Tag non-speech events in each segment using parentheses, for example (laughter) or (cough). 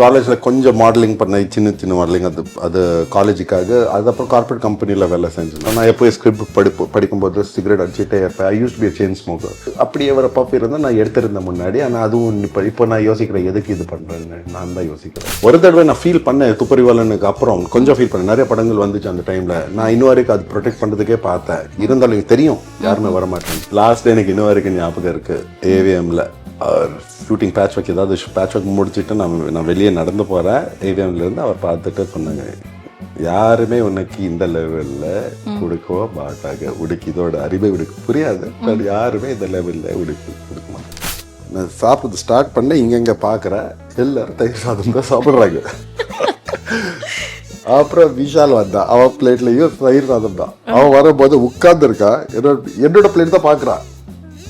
காலேஜில் கொஞ்சம் மாடலிங் பண்ண சின்ன சின்ன மாடலிங் அது அது காலேஜுக்காக அதுக்கப்புறம் கார்பரேட் கம்பெனியில் வேலை செஞ்சேன். நான் எப்போ ஸ்கிரிப்ட் படிப்பு படிக்கும்போது சிகரெட் அடிச்சுட்டே இருப்பேன். I use be chain smoker அப்படியே வர பப்பி இருந்தால் நான் எடுத்திருந்தேன் முன்னாடி. ஆனால் அதுவும் இப்போ இப்போ நான் யோசிக்கிறேன் எதுக்கு இது பண்ணுறேன்னு நான் தான் யோசிக்கிறேன். ஒரு தடவை நான் ஃபீல் பண்ணேன் துப்பறிவாளனுக்கு அப்புறம் கொஞ்சம் ஃபீல் பண்ணேன். நிறைய படங்கள் வந்துச்சு அந்த டைமில் நான் இன்னும் வரைக்கும் அது ப்ரொடெக்ட் பண்ணுறதுக்கே பார்த்தேன். இருந்தாலும் எனக்கு தெரியும் யாருமே வர மாட்டேன் லாஸ்ட் எனக்கு இன்னும் வரைக்கும் ஞாபகம் இருக்குது ஏவிஎம்மில் ஷூட்டிங் பேட்ச் ஒர்க் ஏதாவது பேட்ச் ஒர்க் முடிச்சுட்டு நான் நான் வெளியே நடந்து போகிறேன் ஏவிஎம்லேருந்து அவர் பார்த்துட்டு சொன்னாங்க. யாருமே உனக்கு இந்த லெவலில் கொடுக்கவோ மாட்டாங்க. உனக்கு இதோட அறிவை உனக்கு புரியாது. but யாருமே இந்த லெவலில் உனக்கு கொடுக்க மாட்டாங்க. நான் சாப்பிட்டு ஸ்டார்ட் பண்ண இங்கங்க பார்க்குறேன் எல்லாரும் தயிர் சாதம் தான் சாப்பிட்றாங்க. (laughs) அப்புறம் விஷால் வந்தான் அவன் பிளேட்லயும் தயிர் சாதம் தான். அவன் வரும்போது உட்கார்ந்து இருக்கான் என்னோட என்னோட பிளேட் தான் பார்க்கறான்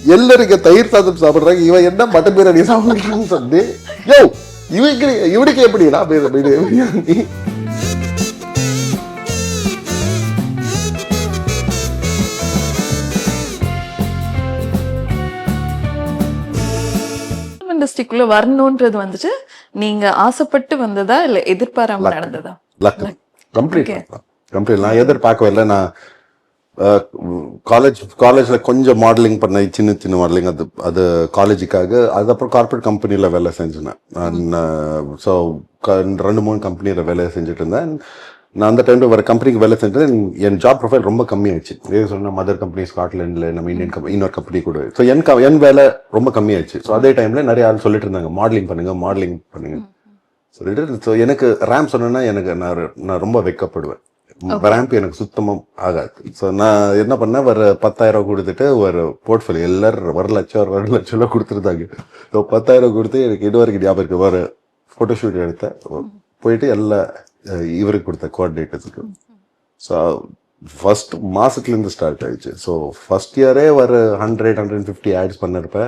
எல்லாரும் இங்க தயிர் சாதம் சாப்பிடுறாங்க. இவன் என்ன மட்டன் பிரியாணி சாப்பிடுறான்னு சொல்லி. யோ இவனுக்கு இவனுக்கு எப்படிடா பிரி- பிரி- பிரியாணி? இண்டஸ்ட்ரிக்குள்ள வரணும்ன்றது வந்துட்டு நீங்க ஆசைப்பட்டு வந்ததா இல்ல எதிர்பாராம நடந்ததா? Complete complete. நான் எதிர்பார்க்கவே இல்லை. நான் காலேஜ் காலேஜ்ல கொஞ்சம் மாடலிங் பண்ண சின்ன சின்ன மாடலிங் அது அது காலேஜுக்காக அதுக்கப்புறம் கார்பரேட் கம்பெனியில் வேலை செஞ்சேன். ஸோ ரெண்டு மூணு கம்பெனியில் வேலை செஞ்சுட்டு இருந்தேன். நான் அந்த டைம்ல வர கம்பெனிக்கு வேலை செஞ்சேன். என் ஜாப் ப்ரொஃபைல் ரொம்ப கம்மியாயிடுச்சு. இதே சொன்ன மதர் கம்பெனி ஸ்காட்லாண்டில் நம்ம இந்தியன் கம்பெனி இன்னொரு கம்பெனி கூட. ஸோ என் க- என் வேலை ரொம்ப கம்மியாயிடுச்சு. ஸோ அதே டைம்ல நிறைய ஆள் சொல்லிட்டு இருந்தாங்க மாடலிங் பண்ணுங்க மாடலிங் பண்ணுங்க சொல்லிட்டு ஸோ எனக்கு ரேம் சொன்னேன்னா எனக்கு நான் நான் ரொம்ப வெக்கப்படுவேன். ரேம்ப் எனக்கு சுத்தமாக ஆகாது. ஸோ நான் என்ன பண்ணேன்? ஒரு பத்தாயிரம் ரூபா கொடுத்துட்டு ஒரு போர்ட்ஃபோலியோ எல்லாரும் ஒரு லட்சம் ஒரு ரெண்டு லட்சம் ரூபா கொடுத்துருந்தாங்க. ஸோ பத்தாயிரம் கொடுத்து எனக்கு இது வரைக்கும் ஞாபகம் இருக்கு. ஒரு ஃபோட்டோஷூட் எடுத்தேன். போயிட்டு எல்லா இவருக்கு கொடுத்த கோஆர்டினேட்டர்ஸுக்கு ஸோ ஃபர்ஸ்ட் மாசத்துலேருந்து ஸ்டார்ட் ஆயிடுச்சு. ஸோ ஃபர்ஸ்ட் இயரே ஒரு hundred hundred fifty ads பண்ணிருப்ப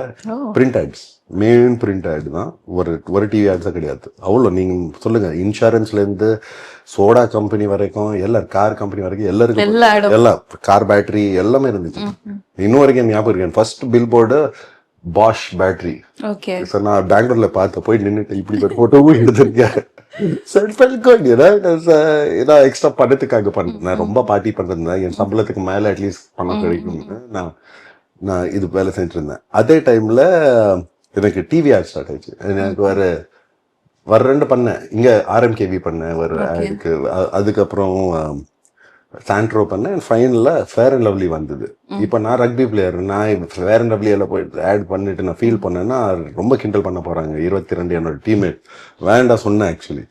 print ads main print ad தான். ஒரு ஒரு டிவி ஆட்ஸாக கிடையாது. அவ்வளோ நீங்கள் சொல்லுங்க இன்சூரன்ஸ்லேருந்து சோடா கம்பெனி வரைக்கும் எல்லா கார் கம்பெனி வரைக்கும் எல்லாருக்கும் எல்லாம் கார் பேட்டரி எல்லாமே இருந்துச்சு. இன்னும் வரைக்கும் ஞாபகம் இருக்கேன் first billboard Bosch battery okay. Sir நான் பெங்களூர்ல பார்த்து போய் நின்னுட்டு இப்படி ஒரு போட்டோவும் எடுத்திருக்கேன். எக்ஸ்ட்ரா பணத்துக்காக பண்ணேன் ரொம்ப பார்ட்டி பண்ணிருந்தேன் என் சம்பளத்துக்கு மேல அட்லீஸ்ட் பணம் கிடைக்கும் நான் நான் இது வேலை செஞ்சுட்டு இருந்தேன். அதே டைம்ல எனக்கு டிவி ஆட் ஸ்டார்ட் ஆயிடுச்சு. எனக்கு வர வர ரெண்டு பண்ணேன். இங்க ஆர்எம்கேவி பண்ணேன் ஒரு ஆடுக்கு அதுக்கப்புறம் சாண்ட்ரோ பண்ணேன். ஃபைனல்ல ஃபேர் அண்ட் லவ்லி வந்தது. இப்போ நான் ரக்பி பிளேயர் நான் ஃபேர் அண்ட் லவ்லியில போயிட்டு ஆட் பண்ணிட்டு நான் ஃபீல் பண்ணேன்னா ரொம்ப கிண்டல் பண்ண போறாங்க. இருபத்தி ரெண்டு என்னோட டீம்மேட் வேண்டாம் சொன்னேன் ஆக்சுவலி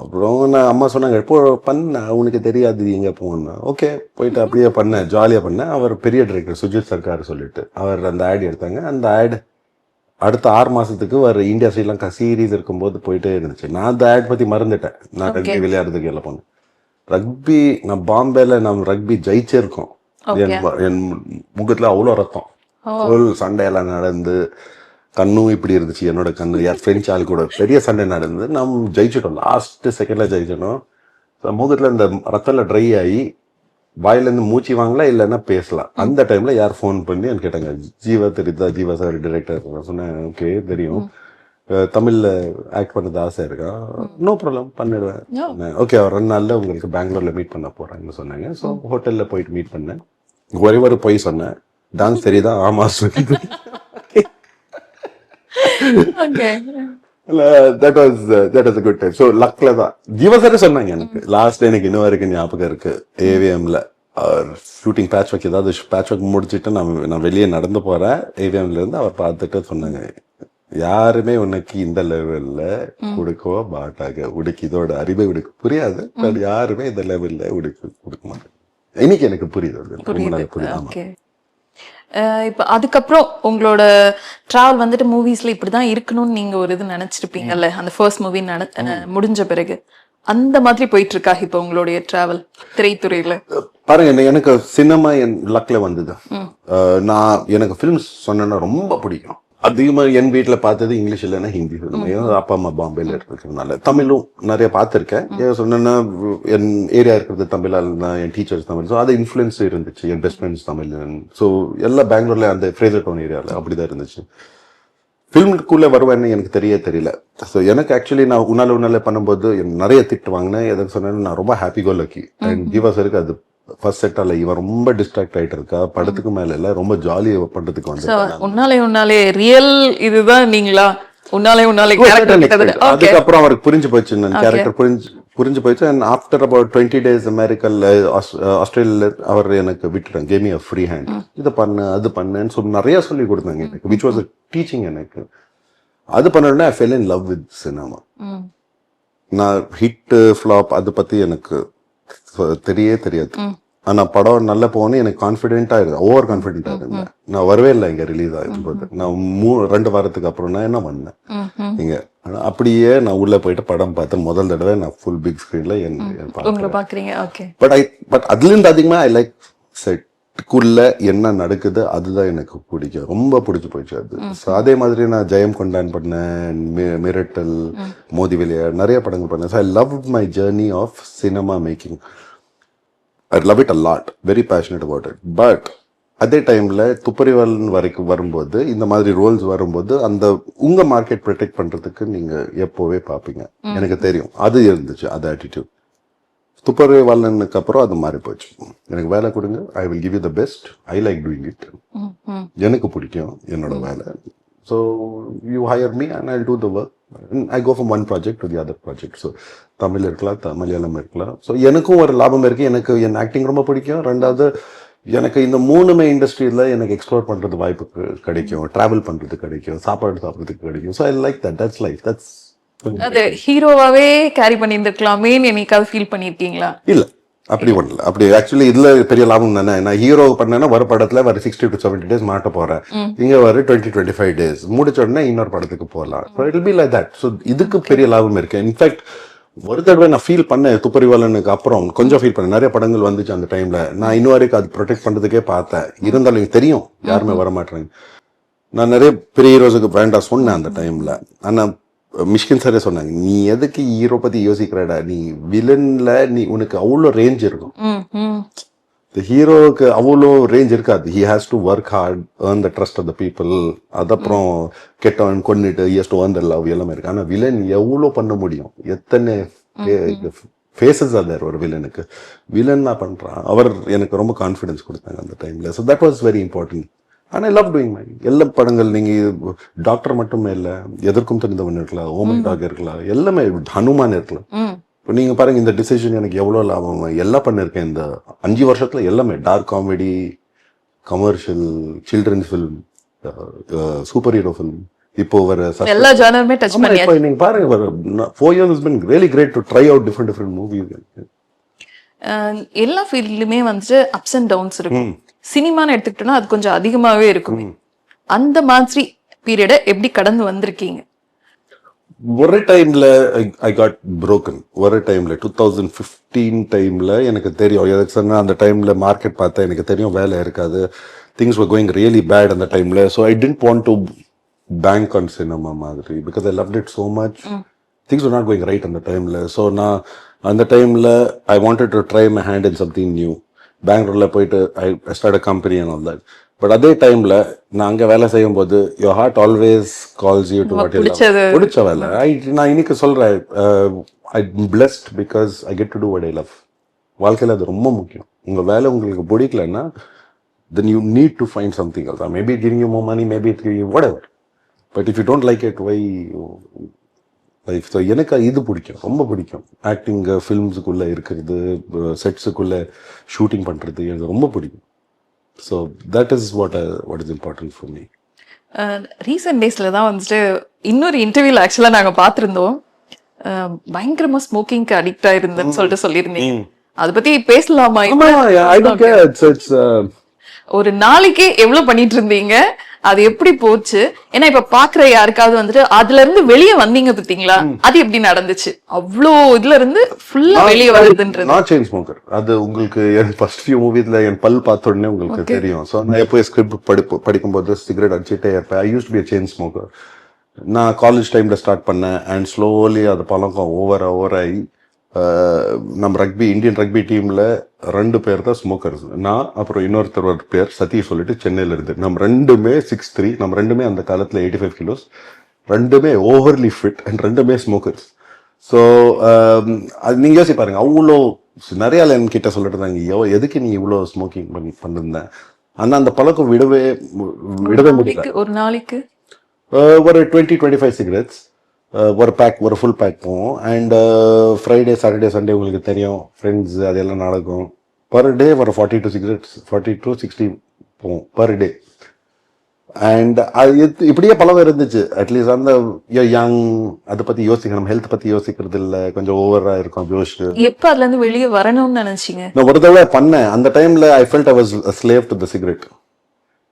அப்புறம் நான் அம்மா சொன்னாங்க இப்போ பண்ண. உனக்கு தெரியாது எங்க போகணும் ஓகே போயிட்டு அப்படியே பண்ணேன் ஜாலியா பண்ணேன். அவர் பெரிய டிரெக்டர் சுஜித் சர்க்கார் சொல்லிட்டு. அவர் அந்த ஆட் எடுத்தாங்க. அந்த ஆட் அடுத்த ஆறு மாசத்துக்கு ஒரு இந்தியா ஸ்ரீலங்கா சீரீஸ் இருக்கும்போது போயிட்டே இருந்துச்சு. நான் அந்த ஆட் பத்தி மறந்துட்டேன். நான் ரக்பி விளையாடுறதுக்கு எல்லாம் போனேன். ரக்பி நான் பாம்பேல நான் ரக்பி ஜெயிச்சிருக்கோம். என் ம- என் முகத்துல அவ்வளோ ரத்தம். ஃபுல் சண்டையெல்லாம் நடந்து கண்ணும் இப்படி இருந்துச்சு. என்னோட கண்ணு யார் ஃப்ரெஞ்ச் ஆள் கூட பெரிய சண்டை நடந்து நம்ம ஜெயிச்சிட்டோம். லாஸ்ட் செகண்ட்ல ஜெயிச்சிட்டோம். முகத்துல இந்த ரத்தம்ல ட்ரை ஆகி வாயில இருந்து மூச்சு வாங்கலாம் இல்லைன்னா பேசலாம். அந்த டைம்ல யார் ஃபோன் பண்ணி எனக்கு கேட்டாங்க ஜீவா தெரியுதா? ஜீவா சார் டிரெக்டர் நான் சொன்னேன் ஓகே தெரியும். தமிழ்ல ஆக்ட் பண்ணது ஆசை இருக்கா? நோ ப்ராப்ளம் பண்ணிடுவேன். ஓகே ஒரு ரெண்டு நாள்ல உங்களுக்கு பெங்களூர்ல மீட் பண்ண போறாங்கன்னு சொன்னாங்க. ஸோ ஹோட்டல்ல போயிட்டு மீட் பண்ணேன். ஒரே ஒரு போய் சொன்னேன் டான்ஸ் (laughs) தெரியுதா? ஆமா சொல்லி (laughs) that was that was good time so லக்ல தான். ஜீவசரே சொன்னாங்க எனக்கு. லாஸ்ட் எனக்கு இன்னும் வரைக்கும் ஞாபகம் இருக்கு. ஏவிஎம்ல ஷூட்டிங் பேட்ச் ஒர்க் ஏதாவது பேட்ச் ஒர்க் முடிச்சுட்டு நான் நான் வெளியே நடந்து போறேன். ஏவிஎம்ல இருந்து அவர் பார்த்துட்டு சொன்னாங்க யாருமே உனக்கு இந்த லெவல்ல கொடுக்கவோ மாட்டாங்க. உனக்கு இதோட அறிவை உனக்கு புரியாது. but யாருமே இந்த லெவல்ல உனக்கு கொடுக்க மாட்டாங்க. இன்னைக்கு எனக்கு புரியுது. புரியுது. இப்போ அதுக்கப்புறம் உங்களோட டிராவல் வந்துட்டு மூவிஸ்ல இப்படிதான் இருக்கணும்னு நீங்க ஒரு இது நினைச்சிருப்பீங்கல்ல? அந்த ஃபர்ஸ்ட் மூவி முடிஞ்ச பிறகு. அந்த மாதிரி போயிட்டு இருக்கா இப்போ உங்களுடைய டிராவல் திரைத்துறையில? பாருங்க எனக்கு சினிமா என் லக்ல வந்தது. நான் எனக்கு ஃபிலிம்ஸ் சொன்னேன்னா ரொம்ப பிடிக்கும். அதிகமா என் வீட்ல பார்த்தது இங்கிலீஷ் இல்லைன்னா ஹிந்தி. ஏன்னா அப்பா அம்மா பாம்பேல இருக்கிறதுனால தமிழும் நிறைய பார்த்திருக்கேன். ஏன் சொன்னேன்னா என் ஏரியா இருக்கிறது தமிழால் தான் என் டீச்சர்ஸ் தமிழ். ஸோ அது இன்ஃப்ளூயன்ஸ் இருந்துச்சு. என் பெஸ்ட் ஃப்ரெண்ட்ஸ் தமிழ். ஸோ எல்லாம் பெங்களூர்ல அந்த ஃப்ரேசர் டவுன் ஏரியாவில் அப்படிதான் இருந்துச்சு. ஃபிலிம்குள்ளே வருவேன்னு எனக்கு தெரிய தெரியல. ஸோ எனக்கு ஆக்சுவலி நான் உன்னால உன்னால பண்ணும்போது நிறைய திட்டு வாங்கினேன். எதுக்கு சொன்னேன்னு நான் ரொம்ப happy go lucky and Jeeva சருக்கு அது ஃபர்ஸ்ட் செட்டால இவன் ரொம்ப டிஸ்ட்ராக்ட் ஆயிட்டு இருக்கா படத்துக்கு மேல இல்ல ரொம்ப ஜாலி பண்றதுக்கு வந்து உன்னாலே உன்னாலே ரியல் இதுதான் நீங்களா? உன்னாலே உன்னாலே அதுக்கப்புறம் அவருக்கு புரிஞ்சு போச்சு. நான் கேரக்டர் புரிஞ்சு புரிஞ்சு போயிடுச்சு and after about twenty days அமெரிக்கல்ல ஆஸ்திரேலியால அவர் எனக்கு விட்டுட்டாங்க கேமி அ ஃப்ரீ ஹேண்ட் இது பண்ணு அது பண்ணுன்னு சொல்லி நிறைய சொல்லி கொடுத்தாங்க எனக்கு விச் வாஸ் டீச்சிங் எனக்கு. அது பண்ணணும்னா I fell in love with cinema நான் ஹிட் ஃப்ளாப் அதை பத்தி எனக்கு தெரியவே தெரியாது. ஆனா படம் நல்ல போகணும் எனக்கு கான்ஃபிடென்ட்டா இருக்கு. ஓவர் கான்ஃபிடென்ட்டா இருந்தேன். நான் வரவே இல்லை இங்க ரிலீஸ் ஆகும்போது. நான் மூ ரெண்டு வாரத்துக்கு அப்புறம் நான் என்ன பண்ணேன்? இங்க அப்படியே நான் உள்ள போயிட்டு படம் பார்த்தேன். முதல் தடவை நான் ஃபுல் பிக் ஸ்கிரீன்ல என் என் ஓகே பட் ஐ பட் அதுல இருந்து அதிகமா ஐ லைக் செட்டுக்குள்ள என்ன நடக்குது அதுதான் எனக்கு பிடிக்கும். ரொம்ப பிடிச்சு போயிடுச்சு அது. So, அதே மாதிரி நான் ஜெயம் கொண்டான் பண்ணேன் மிரட்டல் மோதி விளையாடு நிறைய படங்கள் பண்ணேன். I love my journey of cinema making I love it a lot very passionate about it but அதே டைம்ல துப்பறிவாளன் வரைக்கும் வரும்போது இந்த மாதிரி ரோல்ஸ் வரும்போது அந்த உங்க மார்க்கெட் ப்ரொடெக்ட் பண்றதுக்கு நீங்க எப்போவே பார்ப்பீங்க. எனக்கு தெரியும். அது இருந்துச்சு அது ஆட்டிடியூட் துப்பறிவாளனுக்கு அப்புறம் அது மாறி போச்சு. எனக்கு வேலை கொடுங்க. I will give you the best I like doing it எனக்கு பிடிக்கும் என்னோட வேலை. So you hire me and I do the work I go from one project to the other project so Tamil இருக்கலாம் மலையாளம் இருக்கலாம். ஸோ எனக்கும் ஒரு லாபம் இருக்கு. எனக்கு என் ஆக்டிங் ரொம்ப பிடிக்கும். ரெண்டாவது எனக்கு இந்த மூணுமே இண்டஸ்ட்ரியில் எனக்கு எக்ஸ்ப்ளோர் பண்ணுறது வாய்ப்பு கிடைக்கும். ட்ராவல் பண்ணுறது கிடைக்கும். சாப்பாடு சாப்பிட்றதுக்கு கிடைக்கும். So I like that that's life that's அது ஹீரோவாவே கேரி பண்ணியிருந்திருக்கலாமேன்னு என்னைக்காவது ஃபீல் பண்ணிருக்கீங்களா இல்ல. அப்படி ஒண்ணு இல்ல. அப்படி ஆக்சுவலி இதுல பெரிய லாபம் தானே? நான் ஹீரோ பண்ணேன்னா வர படத்துல வர சிக்ஸ்டி டு செவன்டி டேஸ் மாட்ட போறேன். இங்க வர டுவெண்ட்டி டுவெண்ட்டி ஃபைவ் டேஸ் முடிச்ச உடனே இன்னொரு படத்துக்கு போகலாம் so it be like that so இதுக்கு பெரிய லாபம் இருக்கு. இன்ஃபேக்ட் ஒரு தடவை நான் ஃபீல் பண்ணேன். துப்பறிவாளனுக்கு அப்புறம் கொஞ்சம் ஃபீல் பண்ணேன். நிறைய படங்கள் வந்துச்சு அந்த டைம்ல நான் இன்னும் வரைக்கும் அது ப்ரொடெக்ட் பண்றதுக்கே பார்த்தேன். இருந்தாலும் தெரியும். யாருமே வர மாட்டாங்க நான் நிறைய பெரிய ஹீரோஸுக்கு வேண்டாம் சொன்னேன் அந்த டைம்ல ஆனா மிஷ்கின் சாரே சொன்னாங்க நீ எதுக்கு ஹீரோ பத்தி யோசிக்கிறடா? நீ வில்லன்ல நீ உனக்கு அவ்வளோ ரேஞ்ச் இருக்கும். இந்த ஹீரோவுக்கு அவ்வளோ ரேஞ்ச் இருக்காது. He has to work hard earn the trust of the people அதப்புறம் கெட்டவன் கொன்னிட்டு he's to earn the love எல்லாமே இருக்கு. ஆனா வில்லன் எவ்வளோ பண்ண முடியும்? எத்தனை ஃபேஸஸ் தேர் ஒரு வில்லனுக்கு வில்லன் நான் பண்றான்? அவர் எனக்கு ரொம்ப கான்ஃபிடன்ஸ் கொடுத்தாங்க அந்த டைம்ல so that was very important I love doing my எல்லா படங்கள் நீங்க டாக்டர் மட்டுமே இல்ல எதற்கும் தெரிந்தவன் இருக்கலாம் ஓமன் டாக் இருக்கலாம் எல்லாமே ஹனுமான் இருக்கலாம். இப்போ நீங்க பாருங்க இந்த டிசிஷன் எனக்கு எவ்வளவு லாபம் எல்லாம் பண்ணிருக்கேன் இந்த அஞ்சு வருஷத்துல எல்லாமே dark comedy commercial children's film superhero film இப்போ வர எல்லா ஜானருமே டச் பண்ணியாச்சு. இப்போ நீங்க பாருங்க வர four years been really great to try out different different movies எல்லா ஃபீல்ட்லயுமே வந்துட்டு அப்ஸ் அண்ட் டவுன்ஸ் இருக்கும். சினிமான்னு எடுத்துக்கிட்டோம்னா அது கொஞ்சம் அதிகமாவே இருக்கும். அந்த மாதிரி பீரியட எப்படி கடந்து வந்திருக்கீங்க? ஒரு டைம்ல ஐ காட் broken. ஒரு டைம்ல டூ தௌசண்ட் ஃபிஃப்டீன் டைம்ல எனக்கு தெரியும். எதுக்கு சொன்னா அந்த டைம்ல மார்க்கெட் பார்த்தா எனக்கு தெரியும் வேலை இருக்காது. Things were going really bad அந்த டைம்ல so I tend want to bank on cinema மாதிரி. Because I love it so much things were not going right அந்த டைம்ல ஸோ நான் அந்த டைம்ல I wanted to try my hand in something new பெங்களூர்ல போயிட்டு I start a company and all that but அதே டைம்ல நான் அங்க வேலை செய்யும் போது your heart always calls you to what. பிடிச்ச வேலை. ஐ நான் இன்னைக்கு சொல்றேன் I blessed because I get to do what I love வாழ்க்கையில் அது ரொம்ப முக்கியம். உங்க வேலை உங்களுக்கு பிடிக்கலன்னா then you need to find something else maybe giving you mo money maybe it giving whatever but if you don't like it why life so எனக்கு இது பிடிக்கும் ரொம்ப பிடிக்கும். ஆக்டிங் ஃபிலிம்ஸுக்குள்ளே இருக்கிறது செட்ஸுக்குள்ளே ஷூட்டிங் பண்ணுறது எனக்கு ரொம்ப பிடிக்கும். So that is what what is important for me recent டேஸ்ல தான் வந்துட்டு இன்னொரு இன்டர்வியூல ஆக்சுவலா நாங்க பார்த்திருந்தோம். அஹ் பயங்கரமா ஸ்மோக்கிங்க்கு அடிக்ட் ஆயிருந்தேன்னு சொல்லிட்டு சொல்லியிருந்தீங்க. அதை பத்தி பேசலாமா? ஒரு நாளைக்கு எவ்வளவு பண்ணிட்டு இருந்தீங்க? அது எப்படி போச்சு? ஏன்னா இப்ப பாக்குற யாருக்காவது வந்துட்டு அதுல இருந்து வெளியே வந்தீங்க பாத்தீங்களா? அது எப்படி நடந்துச்சு? அவ்வளோ இதுல இருந்து ஃபுல்லா வெளியே வருதுன்றது. நான் செயின் ஸ்மோக்கர் அது உங்களுக்கு என் ஃபர்ஸ்ட் ஃபியூ மூவிஸ்ல என் பல் பார்த்த உடனே உங்களுக்கு தெரியும். ஸோ நான் எப்போ ஸ்கிரிப்ட் படிப்பு படிக்கும்போது சிகரெட் அடிச்சுட்டே இருப்பேன். I use be chain smoker நான் காலேஜ் டைம்ல ஸ்டார்ட் பண்ணேன் அண்ட் ஸ்லோலி அது பழக்கம் ஓவர் ஓவர் ஆகி நம்ம ரக்பி இந்தியன் ரக்பி டீம்ல ரெண்டு பேர் தான் ஸ்மோக்கர்ஸ் நான் அப்புறம் இன்னொருத்தர் ஒரு பேர் சதீஷ் சொல்லிட்டு சென்னையில இருந்து. நம்ம ரெண்டுமே சிக்ஸ் த்ரீ நம்ம ரெண்டுமே அந்த காலத்துல எயிட்டி ஃபைவ் கிலோஸ் ரெண்டுமே ஓவர்லி ஃபிட் அண்ட் ரெண்டுமே ஸ்மோக்கர்ஸ் ஸோ அது நீங்க யோசிச்சு பாருங்க அவ்வளோ நிறைய என்கிட்ட சொல்லிட்டு இருந்தாங்க "ஐயோ, எதுக்கு நீ இவ்வளோ ஸ்மோக்கிங் பண்ணி பண்ணிருந்த? ஆனா அந்த பழக்கம் விடவே விடவே முடியல. ஒரு நாளைக்கு? ஒரு டுவெண்ட்டி டுவெண்ட்டி ஃபைவ் சிகரெட்ஸ் ஒரு பேக் ஒரு ஃபுல் பேக் போவோம் அண்ட் ஃப்ரைடே சாட்டர்டே சண்டே உங்களுக்கு தெரியும். ஃப்ரெண்ட்ஸ் அதெல்லாம் நடக்கும். பர் டே ஒரு forty two cigarettes forty two sixty போவோம் பர் டே அண்ட் அது இப்படியே பழக்கம் இருந்துச்சு. அட்லீஸ்ட் அந்த யங் அதை பத்தி யோசிக்கணும். ஹெல்த் பத்தி யோசிக்கிறது இல்ல. கொஞ்சம் ஓவரா இருக்கும் ஜோஷ் எப்ப அதுல இருந்து வெளியே வரணும்னு நினைச்சீங்க? நான் ஒரு தடவை பண்ணேன். அந்த டைம்ல I felt I was slave to the cigarette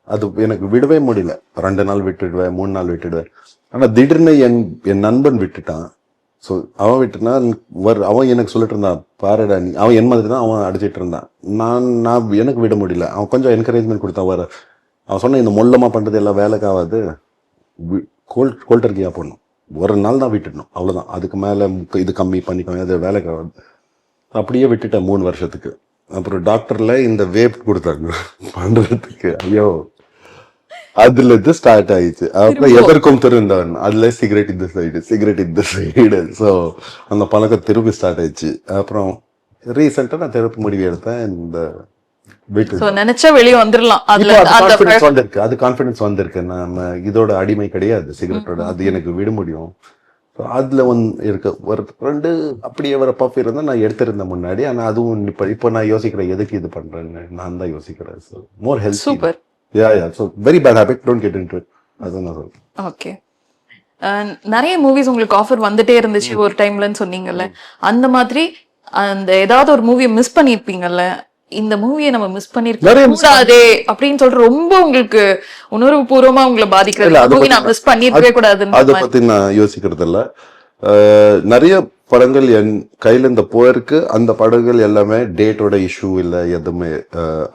அது எனக்கு விடவே முடியல. ரெண்டு நாள் விட்டுடுவேன் மூணு நாள் விட்டுடுவேன். ஆனால் திடீர்னு என் என் நண்பன் விட்டுட்டான். ஸோ அவன் விட்டுனா வர் அவன் எனக்கு சொல்லிட்டு இருந்தான் பாருடா நீ. அவன் என் மாதிரி தான் அவன் அடிச்சிட்டு இருந்தான். நான் நான் எனக்கு விட முடியல. அவன் கொஞ்சம் என்கரேஜ்மெண்ட் கொடுத்தான். வர. அவன் சொன்ன இந்த மொல்லமாக பண்ணுறது எல்லாம் வேலைக்கு கோல் கோல்டர்கியாக போடணும் ஒரு நாள் தான் விட்டுடணும். அவ்வளோதான் அதுக்கு மேலே இது கம்மி பண்ணிக்கோங்க அது வேலைக்கு ஆகாது. அப்படியே விட்டுட்டேன் மூணு வருஷத்துக்கு. அப்புறம் டாக்டரில் இந்த வேப் கொடுத்தாங்க. (laughs) பண்ணுறதுக்கு ஐயோ. அதுல இருந்து ஸ்டார்ட் ஆயிடுச்சு. அப்புறம் எதற்கும் திருந்தவன் அதுல சிகரெட் இந்த சைடு சிகரெட் இந்த சைடு ஸோ அந்த பழக்கம் திரும்பி ஸ்டார்ட் ஆயிடுச்சு. அப்புறம் ரீசெண்டா நான் தெருப்பு முடிவு எடுத்தேன். இந்த நினைச்சா வெளியே வந்துடலாம் வந்திருக்கு. அது கான்ஃபிடன்ஸ் வந்திருக்கு. நம்ம இதோட அடிமை கிடையாது. சிகரெட்டோட அது எனக்கு விட முடியும். அதுல ஒன்று இருக்கு. ஒரு ரெண்டு அப்படியே வர பஃப் இருந்தா நான் எடுத்திருந்தேன் முன்னாடி. ஆனா அதுவும் இப்போ இப்போ நான் யோசிக்கிறேன் எதுக்கு இது பண்றேன்னு நான் தான் யோசிக்கிறேன். So more health super yeah yeah so very bad habit don't get into it அதுவும் நான் சொல்றேன் ஓகே நிறைய மூவிஸ் உங்களுக்கு ஆஃபர் வந்துட்டே இருந்துச்சு ஒரு டைம்லன்னு சொன்னீங்கல்ல. அந்த மாதிரி அந்த ஏதாவது ஒரு மூவியை மிஸ் பண்ணிருப்பீங்கல்ல இந்த மூவியை நம்ம மிஸ் பண்ணிருக்க நிறைய miss கூடாதே அப்படின்னு சொல்லிட்டு ரொம்ப உங்களுக்கு உணர்வு பூர்வமா உங்களை பாதிக்கிறது. நான் மிஸ் பண்ணிருக்கவே கூடாதுன்னு அதை பத்தி நான் யோசிக்கிறது இல்ல. நிறைய படங்கள் என் கையில இந்த போயிருக்கு அந்த படங்கள் எல்லாமே டேட்டோட இஷ்யூ இல்ல எதுவுமே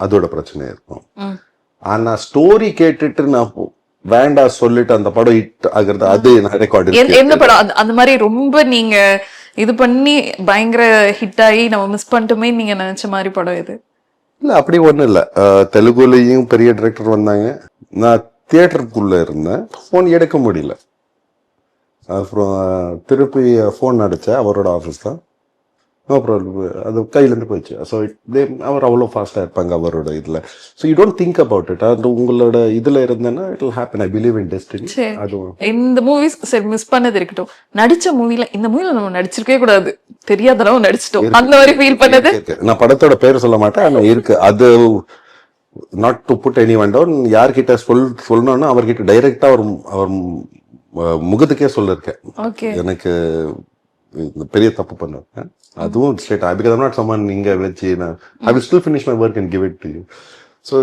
அதோட பிரச்சனை இருக்கும். ஆனா ஸ்டோரி கேட்டுட்டு நான் வேண்டாம் சொல்லிட்டு அந்த படம் ஹிட் ஆகுறது அது நான் ரெக்கார்டு எந்த- படம்? அந்த- மாதிரி ரொம்ப நீங்க இது பண்ணி பயங்கர ஹிட் ஆகி நம்ம மிஸ் பண்ணிட்டோமே நீங்க நினைச்ச மாதிரி படம் இது. இல்ல அப்படி ஒண்ணும் இல்ல. தெலுங்குலயும் பெரிய டைரக்டர் வந்தாங்க. நான் தியேட்டருக்குள்ள இருந்தேன். ஃபோன் எடுக்க முடியல. அப்புறம் திருப்பி ஃபோன் அடிச்சேன் அவரோட ஆஃபீஸ் தான். அப்புறம் அது கையிலேருந்து போயிடுச்சு. ஸோ அவர் அவ்வளோ ஃபாஸ்ட்டாக இருப்பாங்க அவரோட இதில். So you don't think about it அது உங்களோட இதில் இருந்தேன்னா it will happen. I believe in destiny. அதுவும் இந்த மூவிஸ் சரி மிஸ் பண்ணது இருக்கட்டும். நடிச்ச மூவில இந்த மூவில நம்ம நடிச்சிருக்கவே கூடாது. தெரியாத அளவு நடிச்சிட்டோம். அந்த மாதிரி ஃபீல் பண்ணது. நான் படத்தோட பேர் சொல்ல மாட்டேன் ஆனா இருக்கு. அது not to put anyone down யார்கிட்ட சொல் சொல்லணும்னா அவர்கிட்ட டைரக்டா அவர் அவர் முகத்துக்கே சொல்லிருக்கேன். ஓகே எனக்கு பெரிய தப்பு பண்ணிருக்கேன் அதுவும் ஸ்ட்ரெயிட் பிகாஸ் நாட் சம்மன் நீங்க வச்சு நான் I will still finish my work and give it to you so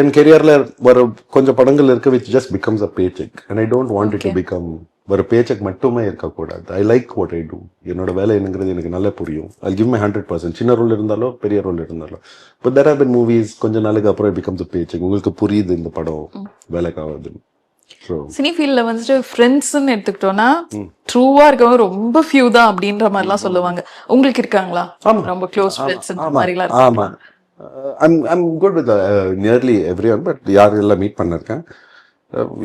என் கெரியர்ல வர கொஞ்சம் படங்கள் இருக்கு which just becomes a paycheck and I don't want it to become ஒரு பே செக் மட்டுமே இருக்கக்கூடாது. I like what I do என்னோட வேலை என்னங்கிறது எனக்கு நல்லா புரியும். I give my hundred percent சின்ன ரோல் இருந்தாலோ பெரிய ரோல் இருந்தாலோ. But there have been movies கொஞ்ச நாளுக்கு அப்புறம் பிகம்ஸ் அ பே செக் உங்களுக்கு புரியுது இந்த படம் வேலைக்காவது ஸோ சினி ஃபீல்ட்ல வந்துட்டு ஃப்ரெண்ட்ஸ்னு எடுத்துக்கிட்டோம்னா ட்ரூவா இருக்கவங்க ரொம்ப ஃபியூ தான் அப்படின்ற மாதிரிலாம் சொல்லுவாங்க. உங்களுக்கு இருக்காங்களா? ரொம்ப க்ளோஸ் ஃப்ரெண்ட்ஸ் மாதிரிலாம். ஆமா. I'm I'm good with nearly everyone but யார் எல்லாம் மீட் பண்ணிருக்கேன்?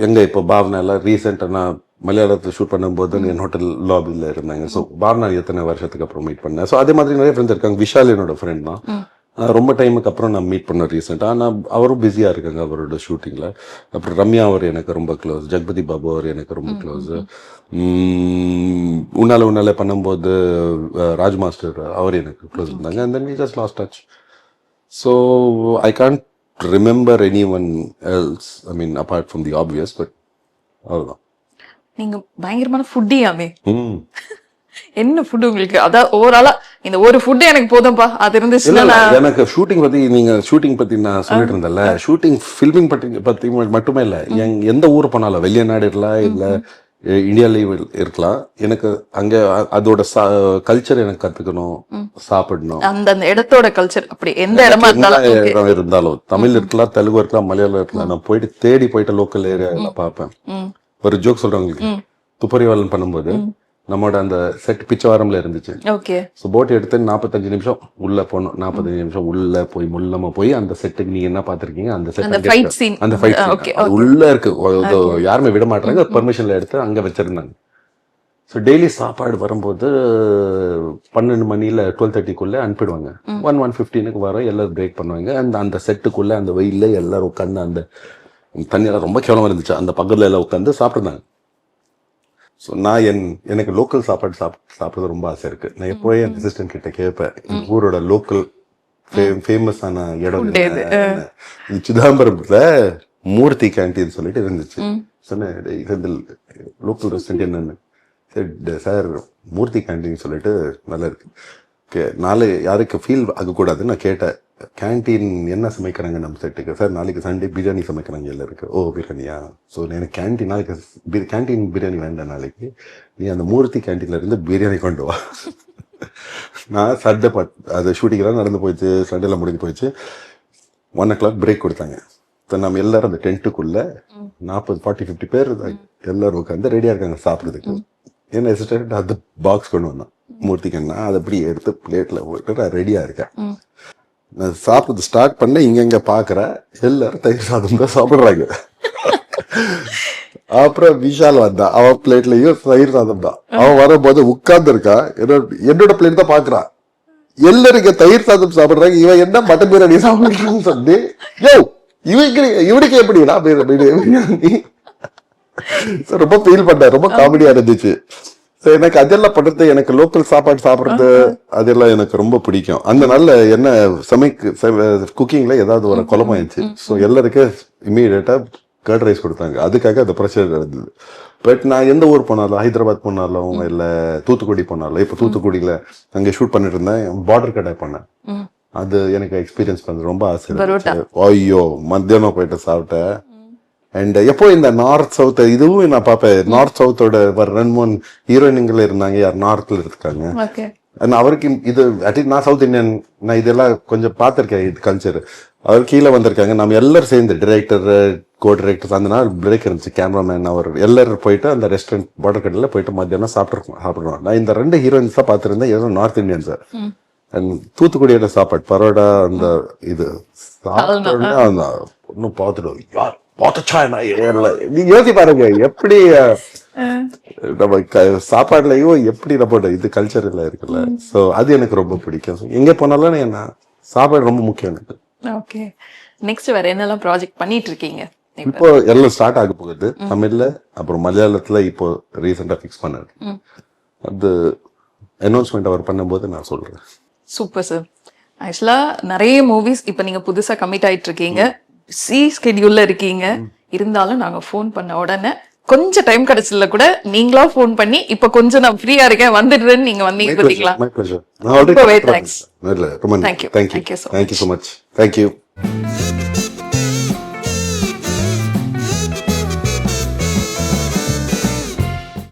எங்க இப்போ பாவனா எல்லாம் ரீசெண்டாக நான் மலையாளத்தில் ஷூட் பண்ணும்போது என் ஹோட்டல் லாபியில் இருந்தாங்க. ஸோ பாவனா எத்தனை வருஷத்துக்கு அப்புறம் மீட் பண்ணேன்? ஸோ அதே மாதிரி நிறைய ஃப்ரெண்ட்ஸ் இருக்காங்க. விஷால் என்னோட ஃப்ரெண்ட் தான். ரொம்ப டைமுக்கு அப்புறம் நான் மீட் பண்ணேன் ரீசெண்டாக ஆனால் அவரும் பிஸியாக இருக்காங்க அவரோட ஷூட்டிங்கில் அப்புறம் ரம்யா அவர் எனக்கு ரொம்ப க்ளோஸ் ஜெகபதி பாபு அவர் எனக்கு ரொம்ப க்ளோஸ் உன்னால உன்னால பண்ணும்போது ராஜ் மாஸ்டர் அவர் எனக்கு க்ளோஸ் இருந்தாங்க. And then we just lost touch so I can't remember anyone else I mean apart from the obvious but அவ்வளோதான் நீங்க பயங்கரமான ஃபுட்டியாமே ம். என்ன ஃபுட் உங்களுக்கு? அதான் ஓவராலா இந்த ஒரு ஃபுட் எனக்கு போதும்பா. அது இருந்துச்சுன்னா எனக்கு ஷூட்டிங் பத்தி நீங்க ஷூட்டிங் பத்தி நான் சொல்லிட்டு இருந்தேன்ல ஷூட்டிங் ஃபில்மிங் பத்தி பத்தி மட்டுமே இல்ல. எந்த ஊர் போனாலும் வெளிநாடு இருக்கலாம் இல்ல இந்தியாலேயும் இருக்கலாம். எனக்கு அங்க அதோட கல்ச்சர் எனக்கு கத்துக்கணும் சாப்பிடணும். அந்த இடத்தோட கல்ச்சர் அப்படி எந்த இடமா இருந்தாலும் இருந்தாலும் தமிழ் இருக்கலாம் தெலுங்கு இருக்கலாம் மலையாளம் இருக்கலாம் நான் போயிட்டு தேடி போயிட்டு லோக்கல் ஏரியாவில் பார்ப்பேன். ம். ஒரு ஜோக் சொல்றேன் உங்களுக்கு. துப்பறிவாளன் பண்ணும்போது நம்மளோட அந்த செட் பிச்சவாரம்ல இருந்துச்சு. ஓகே ஸோ போட் எடுத்து நாற்பத்தஞ்சு நிமிஷம் உள்ள போனோம். நாற்பத்தஞ்சு நிமிஷம் உள்ள போய் முள்ளமா போய் அந்த செட்டுக்கு நீங்க என்ன பார்த்திருக்கீங்க? அந்த செட் அந்த ஃபைட் உள்ள இருக்கு. யாருமே விட மாட்டாங்க பெர்மிஷன்ல எடுத்து அங்க வச்சிருந்தாங்க. ஸோ டெய்லி சாப்பாடு வரும்போது பன்னெண்டு மணியில டுவெல் தேர்ட்டிக்குள்ள அனுப்பிடுவாங்க. ஒன் ஒன் ஃபிஃப்டீனுக்கு வரோம். எல்லாரும் பிரேக் பண்ணுவாங்க. அந்த அந்த செட்டுக்குள்ள அந்த வெயில்ல எல்லாரும் உட்காந்து அந்த தண்ணியெல்லாம் ரொம்ப கேவலமா இருந்துச்சு. அந்த பக்கத்துல எல்லாம் உட்காந்து சாப்பிட்டுருந்தாங்க. ஸோ நான் என் எனக்கு லோக்கல் சாப்பாடு சாப் சாப்பிட்றது ரொம்ப ஆசை இருக்கு. நான் எப்போவே என் அசிஸ்டன்ட் கிட்ட கேட்பேன். இந்த ஊரோட லோக்கல் ஃபேமஸான இடம் சிதம்பரத்துல மூர்த்தி கேண்டீன் சொல்லிட்டு இருந்துச்சு. சொன்னேன் "டேய், இது லோக்கல் ரெஸ்டாரண்ட் என்னன்னு? சரி சார் மூர்த்தி கேண்டீன் சொல்லிட்டு நல்லா இருக்கு. நாளை யாருக்கு ஃபீல் ஆகக்கூடாதுன்னு நான் கேட்டேன். கேண்டீன் என்ன சமைக்கிறாங்க நம்ம செட்டுக்கு? சார் நாளைக்கு சண்டே பிரியாணி சமைக்கிறாங்க எல்லாருக்கு ஓ பிரியாணியா? ஸோ எனக்கு கேண்டீன் நாளைக்கு கேண்டீன் பிரியாணி வேண்டாம் நாளைக்கு. நீ அந்த மூர்த்தி கேண்டீன்ல இருந்து பிரியாணி கொண்டு வா. நான் சண்டே பட் அது ஷூட்டிங்லாம் நடந்து போயிடுச்சு சண்டேல முடிஞ்சு போயிடுச்சு. ஒன் ஓ கிளாக் பிரேக் கொடுத்தாங்க. இப்போ நம்ம எல்லாரும் அந்த டென்ட்டுக்குள்ள நாற்பது ஃபார்ட்டி ஃபிஃப்டி பேர். எல்லாரும் உட்காந்து ரெடியாக இருக்காங்க சாப்பிட்றதுக்கு. என்ன அசிஸ்டன்ட் அது பாக்ஸ் கொண்டு வந்தான். மூர்த்திக்கு நான் அதை அப்படியே எடுத்து பிளேட்டில் போட்டு நான் ரெடியாக இருக்கேன். நான் சாப்பிட்டு ஸ்டார்ட் பண்ண இங்கங்க பார்க்குறேன் எல்லாரும் தயிர் சாதம் தான் சாப்பிட்றாங்க. அப்புறம் விஷால் வந்தான். அவன் பிளேட்லயும் தயிர் சாதம் தான் அவன் வரும்போது உட்கார்ந்து இருக்கா என்னோட பிளேட் தான் பாக்குறான் எல்லாரும் தயிர் சாதம் சாப்பிடுறாங்க. இவன் என்ன மட்டன் பிரியாணி சாப்பிடுறான்னு சொல்லி யோ இவனுக்கு இவனுக்கு எப்படிடா பிரியாணி? ரொம்ப ஃபீல் பண்ண ரொம்ப காமெடியா இருந்துச்சு. எனக்கு அதெல்லாம் பண்றது எனக்கு லோக்கல் சாப்பாடு சாப்பிடுறது அதெல்லாம் எனக்கு ரொம்ப பிடிக்கும். அந்த நாள்ல என்ன சமைக்கு குக்கிங்ல ஏதாவது ஒரு குழம்பாயிருச்சு ஸோ எல்லாருக்கும் இம்மீடியட்டா கர்ட் ரைஸ் கொடுத்தாங்க. அதுக்காக அந்த ப்ரெஷர் இருந்தது. பட் நான் எந்த ஊர் போனாலும் ஹைதராபாத் போனாலும் இல்ல தூத்துக்குடி போனாலும் இப்ப தூத்துக்குடியில அங்க ஷூட் பண்ணிட்டு இருந்தேன். பார்டர் கடை பண்ணேன். அது எனக்கு எக்ஸ்பீரியன்ஸ் பண்ணது. ரொம்ப ஆசை. ஐயோ மத்தியானம் போயிட்டு சாப்பிட்டேன். அண்ட் எப்போ இந்த நார்த் சவுத் இதுவும் நான் பார்ப்பேன். நார்த் சவுத்தோட ரெண்டு மூணு ஹீரோயினுங்கள் இருந்தாங்க. யார்? நார்த்ல இருக்காங்க. அவருக்கு இது அட்லீஸ்ட் நான் சவுத் இந்தியன் நான் இதெல்லாம் கொஞ்சம் பார்த்துருக்கேன் இது கல்ச்சர் அவர் கீழே வந்திருக்காங்க. நம்ம எல்லாரும் சேர்ந்து டிரெக்டர் கோ டிரெக்டர்ஸ் அந்த நாள் பிரேக் இருந்துச்சு. கேமராமேன் அவர் எல்லாரும் போயிட்டு அந்த ரெஸ்டாரண்ட் பார்டர் கடையில் போயிட்டு மத்தியானம் சாப்பிட்ருக்கோம் சாப்பிடுவோம் நான் இந்த ரெண்டு ஹீரோயின்ஸ் தான் பார்த்துருந்தேன். எல்லாம் நார்த் இந்தியன் சார் அண்ட் தூத்துக்குடியோட சாப்பாடு பரோடா அந்த இது சாப்பிட்ட உடனே அந்த ஒன்றும் பார்த்துட்டு யார் பார்த்துச்சா என்ன ஏறல. நீங்க யோசிச்சு பாருங்க எப்படி நம்ம சாப்பாடுலயும் எப்படி நம்மளோட இது கல்ச்சர்ல இருக்குல்ல. சோ அது எனக்கு ரொம்ப பிடிக்கும். எங்க போனாலும் என்ன சாப்பாடு ரொம்ப முக்கியம் எனக்கு. ஓகே. நெக்ஸ்ட் வேற என்னெல்லாம் ப்ராஜெக்ட் பண்ணிட்டு இருக்கீங்க இப்ப? எல்லாம் ஸ்டார்ட் ஆக போகுது. தமிழ்ல அப்புறம் மலையாளத்துல இப்போ ரீசெண்டா ஃபிக்ஸ் பண்ணது அது அனௌன்ஸ்மெண்ட் அவர் பண்ணும்போது நான் சொல்றேன். சூப்பர் சார் ஆக்சுவலா நிறைய மூவிஸ் இப்ப நீங்க புதுசா கமிட் ஆயிட்டு இருக்கீங்க சி ஸ்கெடியூல்ல இருக்கீங்க. இருந்தாலும் நாங்க ஃபோன் பண்ண உடனே கொஞ்சம் டைம் கிடைச்சதுல கூட நீங்களா ஃபோன் பண்ணி இப்ப கொஞ்சம் நான் ஃப்ரீயா இருக்கேன் வந்துடுறேன்னு நீங்க வந்தீங்க பாத்தீங்களா? ரொம்பவே you. Thank you so thank you so much thank you